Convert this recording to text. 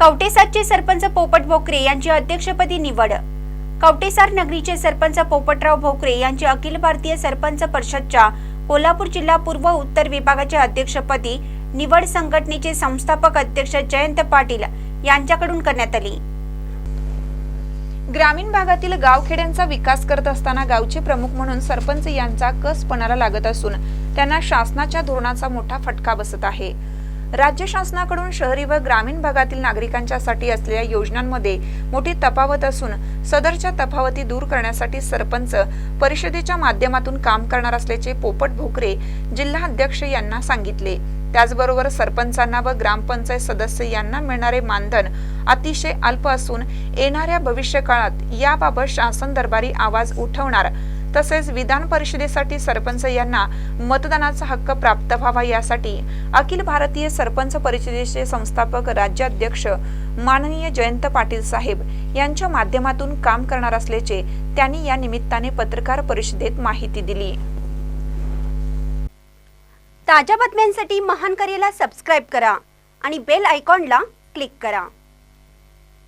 कवटेसारचे सरपंच पोपट भोकरे यांची अध्यक्षपदी निवड. कवटेसार नगरीचे सरपंच पोपटराव भोकरे यांची अखिल भारतीय सरपंच परिषदच्या कोल्हापूर जिल्हा पूर्व उत्तर विभागाच्या अध्यक्षपदी निवड संघटनेचे संस्थापक अध्यक्ष जयंत पाटील यांच्याकडून करण्यात आली. ग्रामीण भागातील गावखेड्यांचा विकास करत असताना गावचे प्रमुख म्हणून सरपंच यांचा कस पणाला लागत असून त्यांना शासनाच्या धोरणाचा मोठा फटका बसत आहे. राज्य शासनाकडून शहरी व ग्रामीण भागातील नागरिकांच्यासाठी असलेल्या योजनांमध्ये मोठी तफावत असून सदरच्या तफावती दूर करण्यासाठी सरपंच परिषदेच्या माध्यमातून काम करणार असल्याचे पोपट भोकरे जिल्हा अध्यक्ष यांना सांगितले. त्याचबरोबर सरपंचांना व ग्रामपंचायत सदस्य यांना मिळणारे मानधन अतिशय अल्प असून येणाऱ्या भविष्य काळात याबाबत शासन दरबारी आवाज उठवणार. तसेच विधान परिषदेसाठी सरपंच यांना मतदानाचा हक्क प्राप्त व्हावा यासाठी अखिल भारतीय सरपंच परिषदेचे संस्थापक राज्याध्यक्ष माननीय जयंत पाटील साहेब यांच्या माध्यमातून काम करणार असल्याचे त्यांनी या निमित्ताने पत्रकार परिषदेत माहिती दिली. ताज्या बातम्यांसाठी महान करेला सबस्क्राईब करा आणि बेल आयकॉनला क्लिक करा.